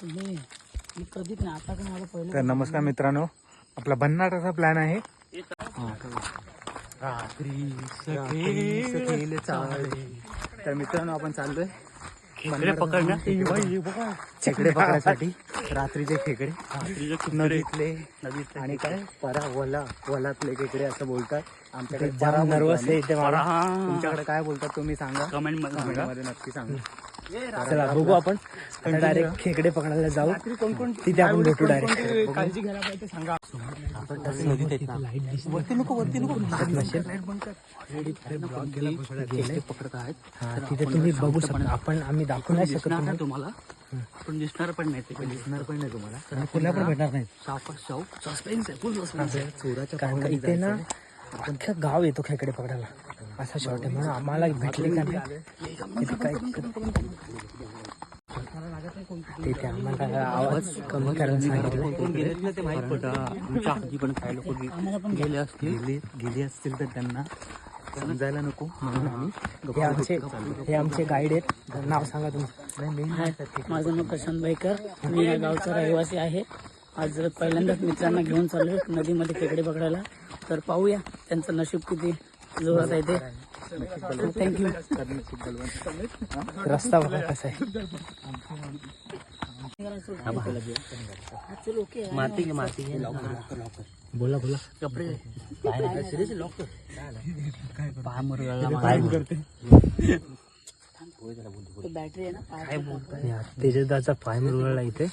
तुम्ही. मी कधीच नाही आता पण मला पहिलं तर नमस्कार मित्रांनो आपला भन्नाटाचा प्लॅन आहे. रात्री. तर मित्रांनो आपण चाललोय खेकडे पकडायसाठी रात्रीचे खेकडे. नदीतले आणि काय? परा वला वलातले खेकडे असं बोलतात. आमच्याकडे नर्वस आहे तुमच्याकडे काय बोलतात तुम्ही सांगा. कमेंटमध्ये नक्की सांगा. चला बघू आपण. डायरेक्ट खेकडे पकडायला जाऊ. तिथे आपण भेटू डायरेक्ट काळजी घ्यायला पाहिजे सांगा. पकडत आहेत. तिथे तुम्ही बघू शकता. आपण आम्ही दाखवू नाही शकत. नाही. तुम्हाला. पण दिसणार पण नाही. ते दिसणार पण नाही तुम्हाला. पुन्हा पण भेटणार नाही सावकाश जाऊ सस्पेन्स आहे. फुल सस्पेन्स आहे. चोराच्या कारण इथे ना अख्खं गाव येतो खेकडे पकडायला. असा शॉर्ट आहे. म्हणून आम्हाला भेटले का नाही? तिथे काय तिथे आम्हाला आवाज कमी करायला सांगितलं. ते माहीत पडतं. आमच्या आजी पण काही लोक गेले असतील. गेली असतील तर त्यांना समजायला नको म्हणून आम्ही हे आमचे हे आमचे गाईड आहेत. नाव सांगा तुमचं. माझं नाव प्रशांत भाईकर. मी या गावचा रहिवासी आहे. आज पहिल्यांदाच मित्रांना घेऊन चाललोय नदीमध्ये खेकडे पकडायला. तर पाहूया त्यांचं नशीब किती जोरात आहे ते थँक्यू रस्ता बघा कसा आहे. माती माती बोला बोला. कपडे. पाय मरला. बॅटरी आहे ना काय बोलताय? तेजदाचा पाय मुरगळला इथे.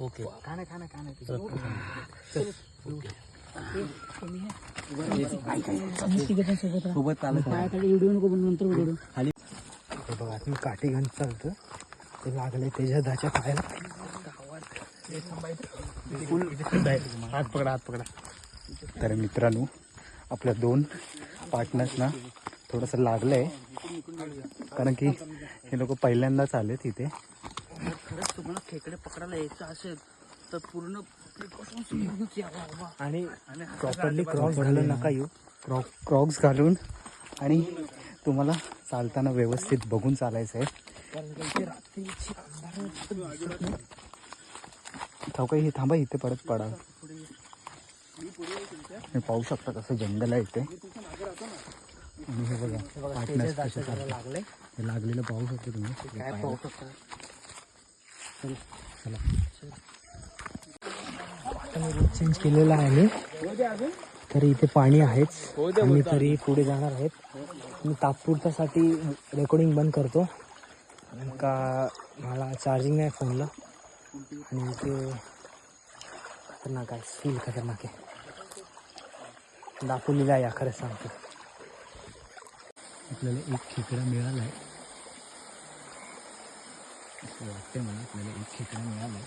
ओके. सोबत चालत व्हिडिओ नको नंतर व्हिडिओ हे बघा मी काठी घेऊन चालतो ते लागले तेजदाच्या पायाला हात पकडा हात पकडा तर मित्रांनो आपल्या दोन पार्टनर्सना थोडंसं लागलंय. कारण की हे लोक पहिल्यांदाच आले तिथे खरंच तुम्हाला खेकडे पकडायला यायचं असेल तर पूर्ण आणि प्रॉपरली क्रॉस झालं नका येऊ. क्रॉक क्रॉक्स घालून. आणि तुम्हाला चालताना व्यवस्थित बघून चालायचं आहे हे थांबा इथे परत पडा. पाहू शकता कसं जंगल आहे इथे. आणि हे बघा कसे. लागले हे लागलेलं पाहू शकता तुम्ही. हे काय पायाला. पाहू शकता आता मी रूट चेंज केलेला आहे. तरी इथे पाणी आहेच. आम्ही तरी पुढे जाणार आहेत. मी तात्पुरत्यासाठी रेकॉर्डिंग बंद करतो. कारण का मला चार्जिंग नाही फोनला आणि इथे खतरनाक आहे. फील खतरनाक आहे. दापोलीला या खरंच सांगतो. आपल्याला एक खेकडा मिळाला आहे असं वाटतंय मला आपल्याला एक खेकडा मिळाला आहे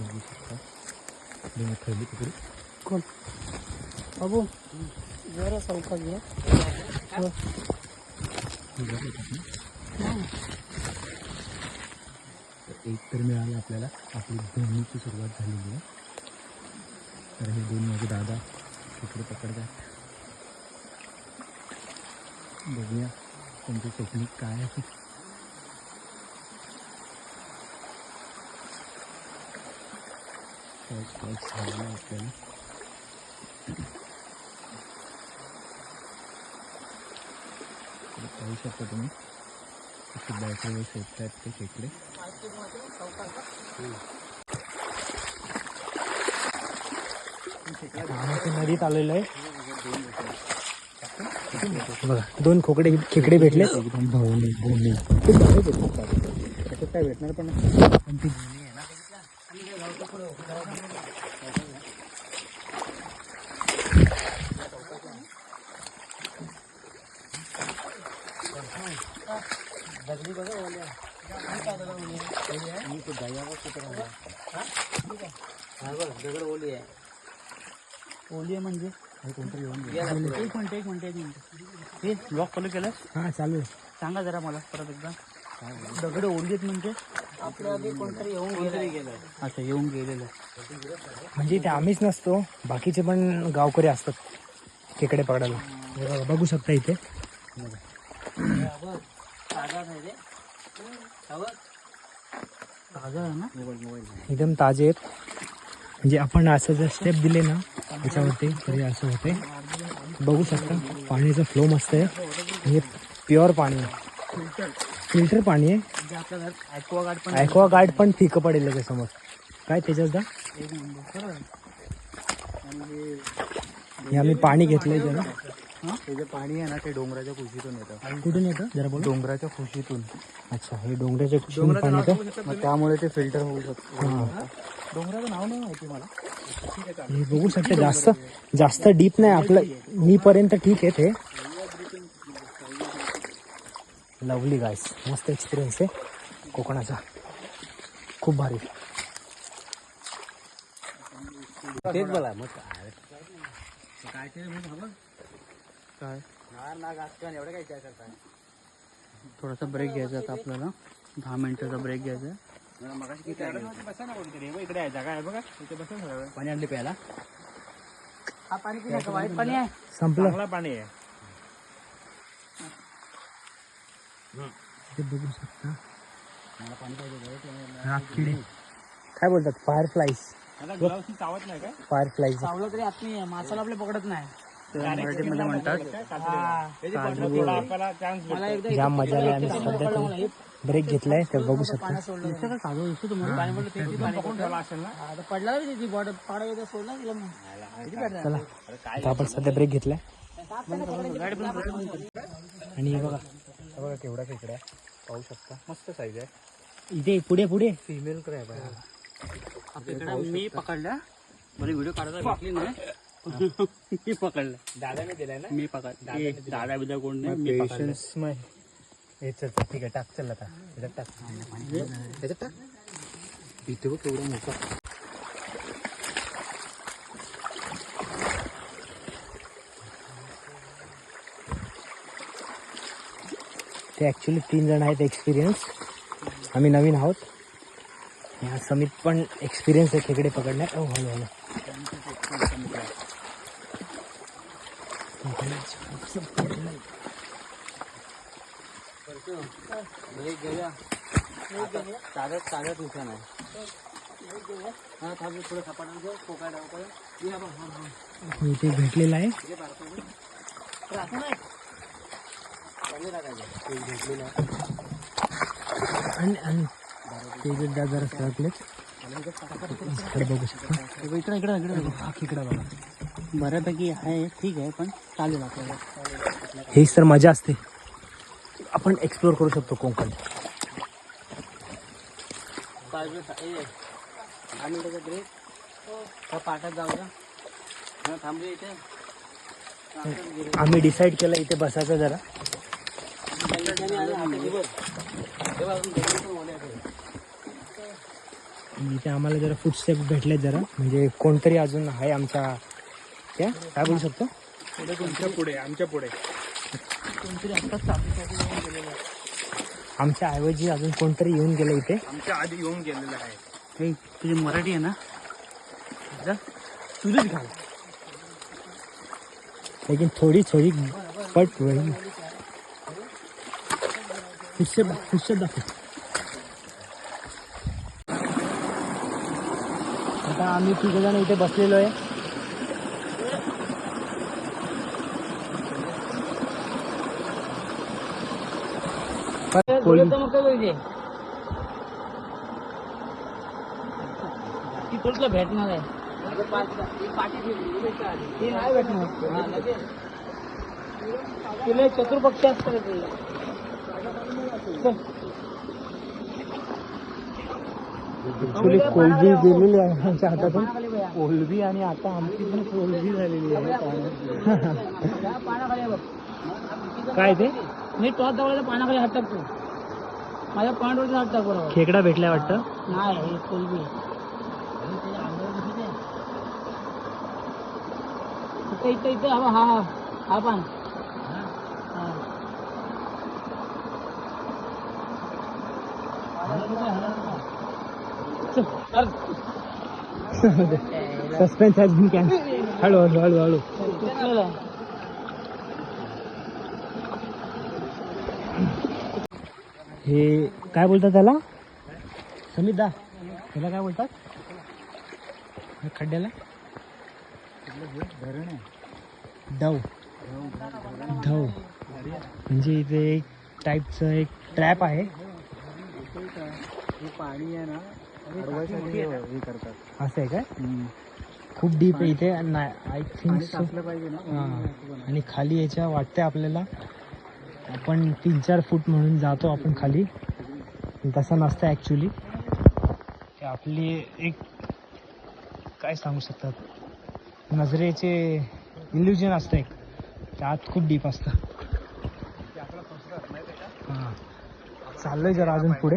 बघू शकता. दोन ठेवली तिकडे कोण बाबू जरा चौकात घे तर एक तर मिळालं आपल्याला आपली दोन्हीची सुरुवात झालेली आहे. तर हे दोन माझे दादा खेकडे पकडतात बघूया त्यांची टेक्निक काय आहे. पाऊस पाऊस झालेला आहे आपल्याला तर पाहू शकता तुम्ही बॅटरीवर ते नदीत आलेलो आहे बघा दोन खोकडे खेकडे भेटले. एकदम भावनी भूमी खूप भारी भेटतात. त्याच्यात काय भेटणार पण नाही. पण ती भूमी आहे. ना दगड ओली आहे ओली आहे म्हणजे एक मिनिट एक मिनिट एक मिनिट हे ब्लॉक फॉलो केलं हा चालू आहे. सांगा जरा मला परत एकदा. दगड ओली आहेत म्हणजे? अच्छा येऊन गेलेलं म्हणजे इथे आम्हीच नसतो बाकीचे पण गावकरी असतात खेकडे पकडायला. हे बघा, बघू शकता इथे. एकदम ताजे आहेत. म्हणजे आपण असं जर स्टेप दिले ना त्याच्यावरती तरी असं होते. बघू शकता पाण्याचा फ्लो मस्त आहे. हे प्युअर पाणी आहे. फिल्टर पाणी आहे. म्हणजे आपल्या घरात ॲक्वा गार्ड पण पण फिकं पडेल त्याच्यासमोर काय त्याच्यात एक नंबर. खरं? हे आम्ही पाणी घेतलंय जरा ते जे पाणी आहे ना ते डोंगराच्या कुशीतून येतं. कुठून येतं? जरा बोल. डोंगराच्या कुशीतून. अच्छा हे डोंगराच्या कुशीतून पाणी येतं. मग त्यामुळे ते फिल्टर होऊ शकतं. डोंगराचं नाव नाही माहिती मला. हे बघू शकते जास्त जास्त डीप नाही. आपलं मी पर्यंत ठीक आहे ते. लवली गायस मस्त एक्सपिरियन्स आहे. कोकणाचा. खूप भारी. तेच बोला मग काय? काय? एवढं काय काय करताय? थोडासा ब्रेक घ्यायचा आता आपल्याला. दहा मिनिटाचा ब्रेक घ्यायचा आहे. इकडे आहे जागा आहे बघा. इथे बसा पाणी आणले प्यायला? हा पाणी नका वाईट पाणी आहे. संपलं पाणी आहे. ते बघू शकता. रातकिडी काय बोलतात? फायर फ्लाईज आता ग्लावची चावत नाही काय? फायर फ्लाईज चावलं तरी आत नाही मासाला आपले पकडत नाही. मराठीमध्ये म्हणतात जाम मजा आली आणि सध्या तरी हे ब्रेक घेतलाय ते बघू शकता. पडलं चला. आता आपण सध्या ब्रेक घेतलाय. आणि हे बघा. हे बघा केवढा खेकडा आहे. पाहू शकता. मस्त साईज आहे. इथे पुढे पुढे. फिमेल क्रॅब आहे मी पकडल्या मला व्हिडिओ काढायला भेटली नाही. मी पकडलं. दादाने दिलाय ना? मी पकड दादा बिदा कोण नाही? मी पकडलं. पेशन्स हे चल चल, ठीक आहे टाक चल आता. त्याच्यात टाक त्याच्यात टाक. इथे बघ केवढा मोठा. ते ॲक्च्युली तीन जण आहेत एक्सपिरियन्स आम्ही नवीन आहोत. ह्या समित पण एक्सपिरियन्स आहे खेकडे पकडण्यात हो हॅलो हॅलो चालत चालत हा थोडं सपाटा कोका इथे भेटलेला आहे हे बारको तर असं नाही कमी टाकायचं आणि ते इकडे बघू शकता. इकडे इकडे इकडे हा खेकडा बघा. बऱ्यापैकी आहे ठीक आहे पण चालेल आपल्याला. हेच तर मजा असते. आपण एक्सप्लोर करू शकतो कोकण. पाच मिनिट ए दहा मिनिटाचा ब्रेक त्या पाटात जाऊया थांबूया इथे. आम्ही डिसाईड केलं इथे बसायचं जरा. इथे आम्हाला जरा फुटस्टेप भेटले जरा. म्हणजे कोणतरी अजून आहे आमच्या त्या काय बोलू शकतो? तुमच्यापुढे आमच्या पुढे. आमच्या ऐवजी अजून कोणतरी येऊन गेलं इथे? आमच्या आधी येऊन गेलेलं आहे तुझी मराठी आहे ना? तुझीच घाल. लेकिन थोडी थोडी पट वही फुटस्टेप दाखव आता आम्ही तिघ जण इथे बसलेलो आहे. मग काय पाहिजे तुला भेटणार आहे. नाही भेटणार. तिला चतुर्पक्ष असतात ते. चल. Actually कोलबी गेलेली आहे आमच्या हातातून. कोलबी आणि आता आमची पण कोलबी झालेली आहे. काय ते? मी टॉस दाखवला पाण्याखाली हात टाकतो. माझ्या पॉईंटवरती हात टाक बरोबर. खेकडा भेटलाय वाटतं? नाही हे कोलबी. इथं इथं इथं हा हा हा हा पान. हा. सस्पेन्स हॅज बीन कॅन हळू हळू हळू हळू तुटलेलं आहे. हे काय बोलतात त्याला? समित दा त्याला काय बोलतात? खड्ड्याला? डव डव म्हणजे इथे एक टाईपचं एक ट्रॅप आहे. पाणी आहे ना हे करतात. असं आहे काय? खूप डीप आहे इथे आय थिंक टाकलं पाहिजे ना? आणि खाली याच्या वाटते आपल्याला. आपण तीन चार फूट म्हणून जातो आपण खाली. पण तसं नसतं ॲक्च्युली ते आपली एक काय सांगू शकतात? नजरेचे इल्युजन असतं एक. ते आत खूप डीप असतं हां. चाललोय जरा अजून पुढे.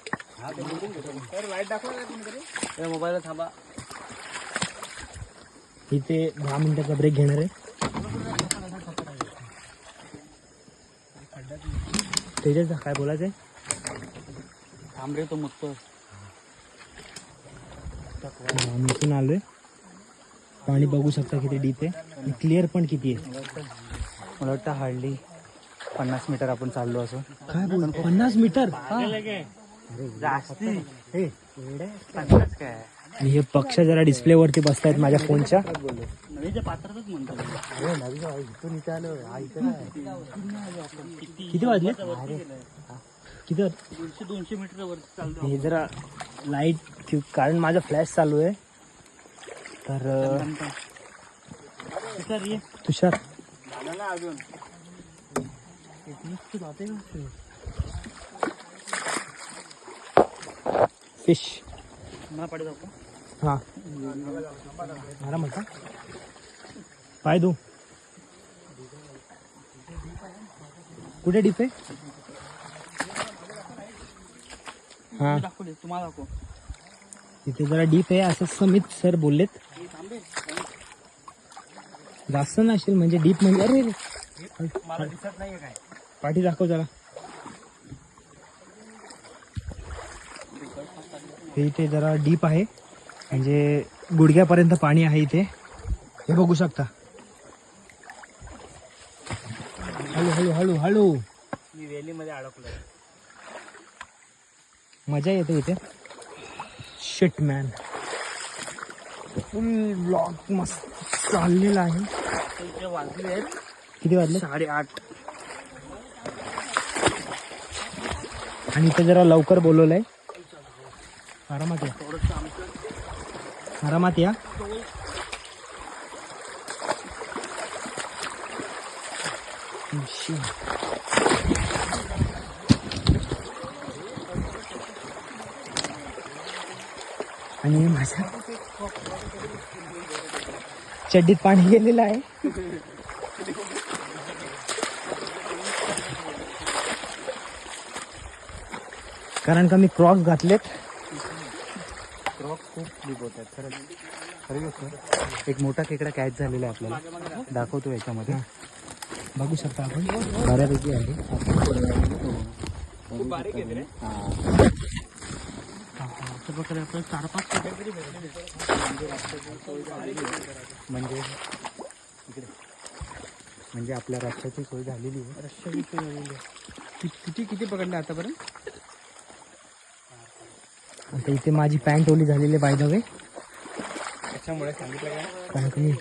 Fisherman. मोबाईल थांबा. इथे दहा मिनिटाचा ब्रेक घेणार आहे. तेजस काय बोलायचंय? थांब रे तो मस्त इथून आलोय. पाणी बघू शकता किती डीप आहे. आणि क्लिअर पण किती आहे. मला वाटतं हार्डली पन्नास मीटर आपण चाललो असं. काय बोल पन्नास मीटर? जास्ती. हे काय? आणि हे पक्ष जरा डिस्प्ले वरती बसतायत माझ्या फोनच्या. हा किती वाजले? किती? दीडशे दोनशे मीटर वर चालतो हे जरा लाइट कारण माझा फ्लॅश चालू आहे. तर ये. तुषार. अजून. फिश. हा. पाय दू कुठे डीप? आहे हा दाखवले तुम्हाला दाखव. तिथे जरा डीप आहे असं समित सर बोललेत. जास्त नसेल म्हणजे डीप म्हणजे अरे. मला दिसत नाहीये काय. पाठी दाखव जरा. हे इथे जरा डीप आहे. म्हणजे गुडघ्यापर्यंत पाणी आहे इथे. हे बघू शकता. हळू हळू हळू हळू. मी वेलीमध्ये अडकलोय. मजा येते इथे. शिट मॅन फुल ब्लॉक मस्त चाललेला आहे. इथे वाजले आहेत. किती वाजले? साडेआठ. आणि इथे जरा लवकर बोलवलंय. आरामात या. आरामात या. आणि माझ्या चड्डीत पाणी गेलेलं आहे. कारण का मी क्रॉस घातलेत. होत आहेत खरंच आहे. एक मोठा खेकडा कॅच झालेला आहे आपल्याला. दाखवतो याच्यामध्ये. बघू शकता आपण. बऱ्यापैकी आहे. असं प्रकारे आपल्याला चार पाच म्हणजे म्हणजे आपल्या रस्त्याची सोय झालेली आहे. रश्याची सोय झालेली आहे. किती किती पकडले आतापर्यंत? आता इथे माझी पॅन्ट ओली झालेली बाय द वे त्याच्यामुळे सांगितलं काय? कारण की मी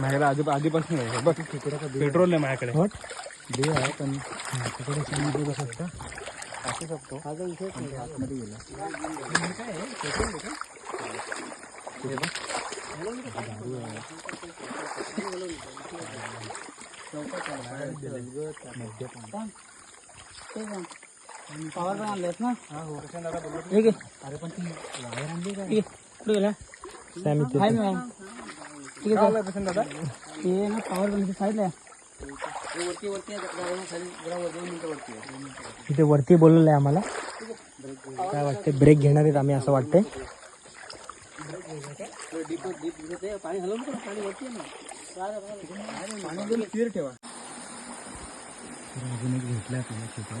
माझ्याकडे आधी आधीपासून आहे. बघ पेट्रोल आहे माझ्याकडे. What? दे आहे पण तिकडे समजू कसं असतं असू शकतो. हा जो विषय नाही आतमध्ये गेला. पॉवर पण आणलेत ना ठीक आहे अरे पण ती वायर आणली काय ठीक आहे कुठे गेला सॅमी हाय मी ठीक आहे प्रसन्न दादा ते ना पॉवर बँकच्या साईडला आहे इथे वरती बोलवलं आहे आम्हाला काय वाटते। ब्रेक घेणार आहेत आम्ही असं वाटतंय तर अजून एक भेटलं आपल्याला छोटं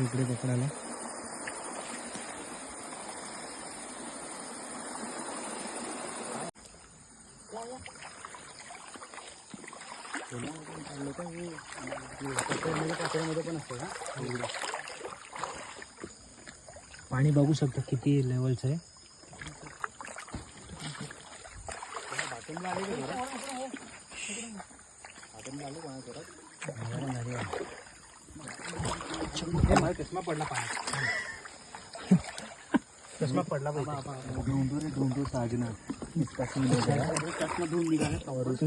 इकडे पकडायला. पाणी बघू शकता किती लेवलचं आहे. चष्मा पडला चष्मा पडला ढूंढो रे ढूंढो साजना. हो और उसको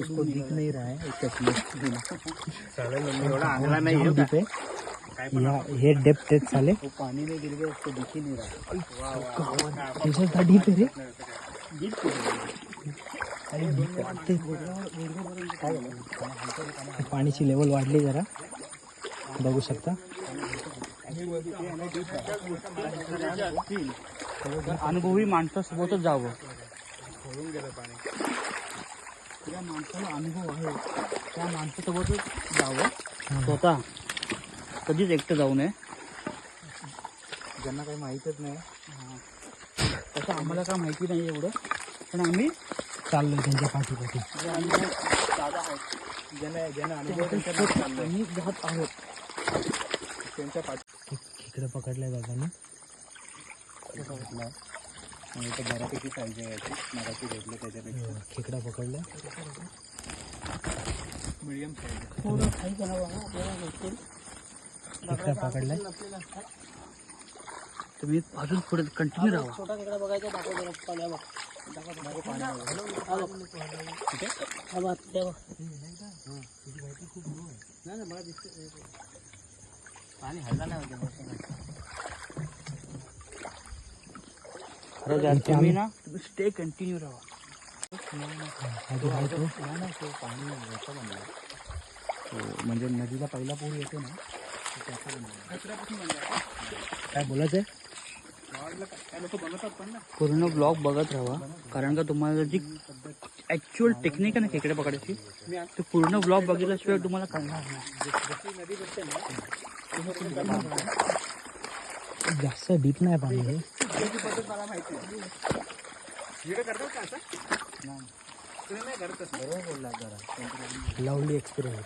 उसको दिख नहीं रहा है चश्मे हे डेप्थ आहेत चाले में गिर गया उसको दिख ही नहीं रहा त्याच्यात डीप आहे रे. अरे deep वाटते पाण्याची लेवल वाढली जरा. बघू शकता अनुभवी माणसासोबतच जावं त्या माणसाला अनुभव आहे त्या माणसासोबतच जावं स्वतः कधीच एकटं जाऊ नये ज्यांना काही माहीतच नाही. तसं आम्हाला काय माहिती नाही एवढं. पण आम्ही चाललोय त्यांच्या पाठीपाठी. ज्यांना जात आहोत. त्यांच्या पाठी खेकडं पकडलंय दादाने आणि तो बऱ्यापैकी साईज आहे याची मगाशी भेटले त्याच्यापेक्षा. खेकडा पकडलाय. मिडियम साईज थोडं आपल्याला खेकडा पकडलाय. तुम्ही अजून पुढे कंटिन्यू राहा. छोटा खेकडा बघायचा दाखव पाण्या बघ. पाणी हल्ला नाही खरं तुम्ही ना स्टे कंटिन्यू राहा. पाणी म्हणजे नदीला पहिला पूर येतो ना काय बोलायचंय? पूर्ण ब्लॉग बघत राहा कारण का तुम्हाला जी ऍक्च्युअल टेक्निक आहे ना खेकडे पकडायची ते पूर्ण ब्लॉग बघितल्याशिवाय तुम्हाला कळणार नाही. जास्त डीप नाही पाणी हे. बरोबर बोलला जरा लवली एक्सपिरियन्स